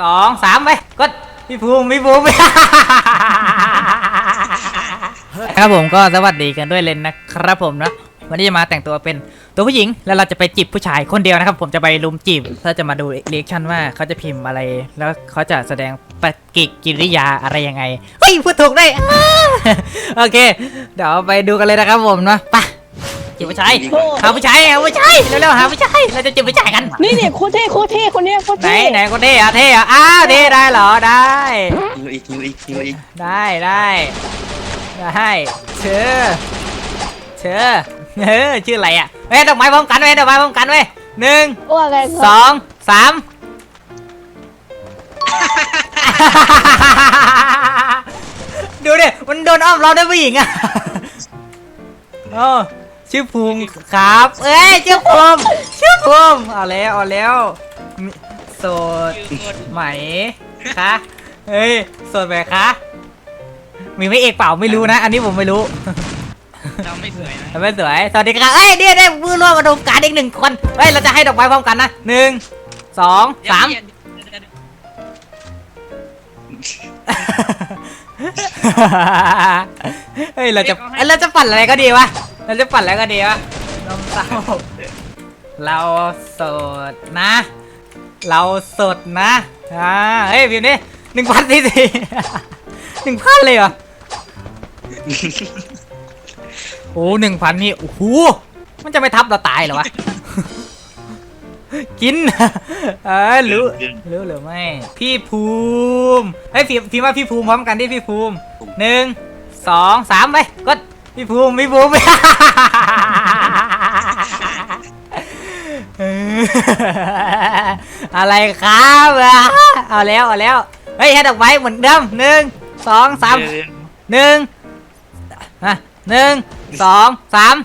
สองสามไปกดพี่ภูมิพี่ภูมิ ครับผมก็สวัสดีกันด้วยเลนนะครับผมนะวันนี้จะมาแต่งตัวเป็นตัวผู้หญิงแล้วเราจะไปจีบผู้ชายคนเดียวนะครับ ผมจะไปลุมจีบถ้าจะมาดูเรียกชันว่าเขาจะพิมพ์อะไร แล้วเขาจะแสดงปฏิกิริยาอะไรยังไงเฮ้ยพูดถูกได้วยโอเค เดี๋ยวไปดูกันเลยนะครับผมนะไป จีบผู้ชายหาผู้ชายหาผู้ชายเร็วๆหาผู้ชายเราจะจีบผู้ชายกันนี่เนี่ยโคตรเท่โคตรเท่คนเนี้ยโคตรไหนเท่ไหนคนเท่อะเท่อะอ้าวเท่ได้เหรอได้ยิงอีกยิงอีกยิงอีกได้ได้ได้เชื่อเชื่อเออชื่ออะไรอะเฮ้ยดอกไม้พร้อมกันเว้ยดอกไม้พร้อมกันเว้ยหนึ่งว่าไงสองสามดูดิมันโดนอ้อมเราด้วยผู้หญิงอะโอ้ ชื่อภูมิครับ เอ้ยชื่อภูมิชื่อภูมิเอาแล้วเอาแล้วมิโสดไหมคะเฮ้ยโสดไหมคะมีไม่เอกเปล่าไม่รู้นะ อันนี้ผมไม่รู้เราไม่สวยนะไม่สวยสวัสดีครับเอ้ยเนี่ยได้มือร่วมมาดูการอีกหนึ่งคนเฮ้ยเราจะให้ดอกไม้พร้อมกันนะหนึ่งสองสามเฮ้ยเราจะเอ้ยเราจะปั่นอะไรก็ดีวะ เราจะปั่นอะไรก็ดีวะนมเต้าเราโสดนะ เราสดนะอ่าเฮ้ยพิมพ์นี่หนึ่งพันสี่สี่หนึ่งพันเลยเหรอโอ้หนึ่งพันนี่โอ้โหมันจะไม่ทับเราตายเหรอวะกินเออรู้รู้หรือไม่ พี่ภูมิเฮ้ยพี่พี่ว่าพี่ภูมิพร้อมกันดิพี่ภูมิหนึ่งสองสามไปกด พี่ภูมิพี่ภูมิเอออะไรครับอะเอาแล้วเอาแล้วเฮ้ยให้ดอกไม้เหมือนเดิมหนึ่งสองสามหนึ่งอะหนึ่งสองสาม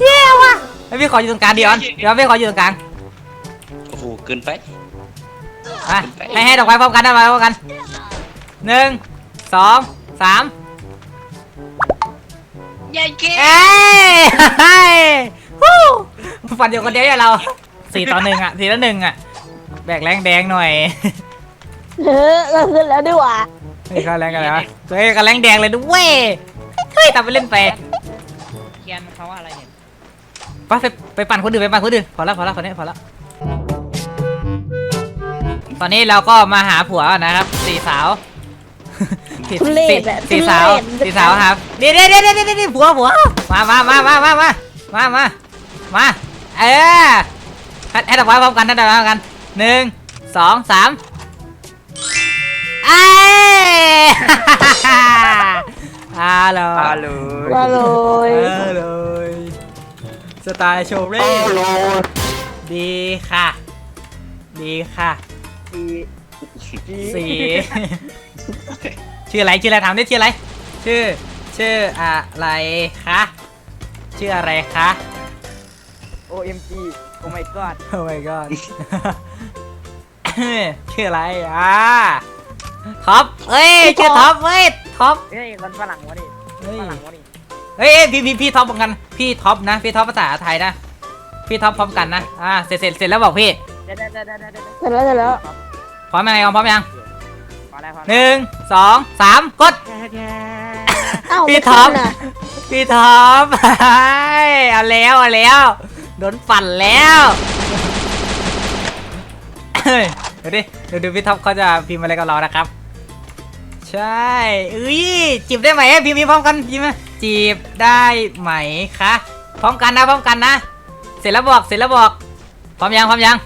เย้ว่ะไอยพี่ขออยู่ตรงกลางดิออนเดี๋ยวพี่ขออยู่ตรงกลางโอ้โหเกินไปอะให้ให้ดอกไม้พร้อมกันได้ไหมพร้อมกัน หนึ่งสองสามใหญ่เก๋เอ้ยเฮ้ยฮู้ฟันอยู่คนเดียวอย่าเราสี่ต่อหนึ่งอะสี่ต่อหนึ่งอะ แบกแรงแดงหน่อยเออเราขึ้นแล้วด้วยว่ะเฮ้ยเขาแรงกันเลยวะเฮ้ยกันแรงแดงเลยด้วยเฮ้ยทำไปเล่นไปเกียนเขาว่าอะไรเนี่ยไปไปไปปั่นคนอื่นไปปั่นคนอื่นพอแล้วพอแล้วคนนี้พอแล้วตอนนี้เราก็มาหาผัวนะครับสี่สาวสี่ ทุเล่สี่แบบสี่สาวสี่สาวครับเดี๋ยวเดี๋ยวเดี๋ยวเดี๋ยวเดี๋ยวผัวผัวมามามามามามามามามาเออให้ให้ดอกไม้พร้อมกันให้ดอกไม้พร้อมกันหนึ่งสองสามเอ้ยฮัลโหลฮัลโหลมาเลยฮัลโหลสไตล์โชว์เร่ดีค่ะ ดีค่ะ สี ชื่ออะไรชื่ออะไรถามได้ชื่ออะไร ชื่อ ชื่ออะไรคะชื่ออะไรคะ OMG Oh my god โอ้ my god ชื่ออะไรอ่าท็อปเอ้ยชื่อท็อปเว้ยท็อปเฮ้ยมันฝรั่งวะนี่เฮ้ยฝรั่งวะนี่เฮ้ยเอ้ยพี่พี่พี่ท็อปเหมือนกันพี่ท็อปนะพี่ท็อปภาษาไทยนะพี่ท็อปพร้อมกันนะอ่าเสร็จเสร็จเสร็จแล้วบอกพี่เดี๋ยวเดี๋ยวเดี๋ยวเดี๋ยวเดี๋ยวเสร็จแล้วเสร็จแล้วพร้อมยังไงพร้อมยัง พอแล้วพอหนึ่งสองสามกดอ้าวพี่ไม่ท็อปขึ้นน่ะพี่ท็อปเอาแล้วเอาแล้ว โดนปั่นแล้วเฮ้ยเดี๋ยวดิเดี๋ยวดูพี่ท็อปเขาจะพิมพ์อะไรกับเรานะครับ ใช่เอ้ยจีบได้ไหมพิมพ์พิมพ์พร้อมกันพิมพ์มาจีบได้ไหมคะพร้อมกันนะพร้อมกันนะ เสร็จแล้วบอกเสร็จแล้วบอกพร้อมยังพร้อมยัง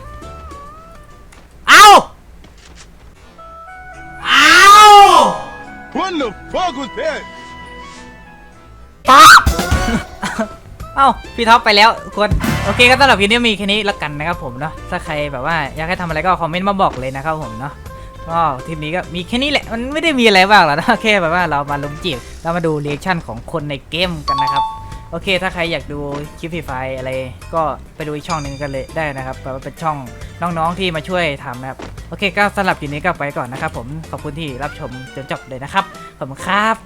the fuck was that? ท็อปเอ้าพี่ท็อปไปแล้วควรโอเคก็สำหรับคลิปนี้มีแค่นี้แล้วกันนะครับผมเนาะถ้าใครแบบว่าอยากให้ทำอะไรก็คอมเมนต์มาบอกเลยนะครับผมเนาะก็ทีนี้ก็มีแค่นี้แหละมันไม่ได้มีอะไรบ้างหรอกนะแค่แบบว่าเรามาลุ้มจีบเรามาดูเรีแอคชั่นของคนในเกมกันนะครับ โอเค ถ้าใครอยากดูคลิปฟรีไฟอะไร ก็ไปดูอีกช่องหนึ่งกันเลยได้นะครับแปลว่าเป็นช่องน้องๆที่มาช่วยทำนะครับโอเคก็สำหรับคลิปนี้ก็ไปก่อนนะครับผมขอบคุณที่รับชมจนจบเลยนะครับ ผมครับ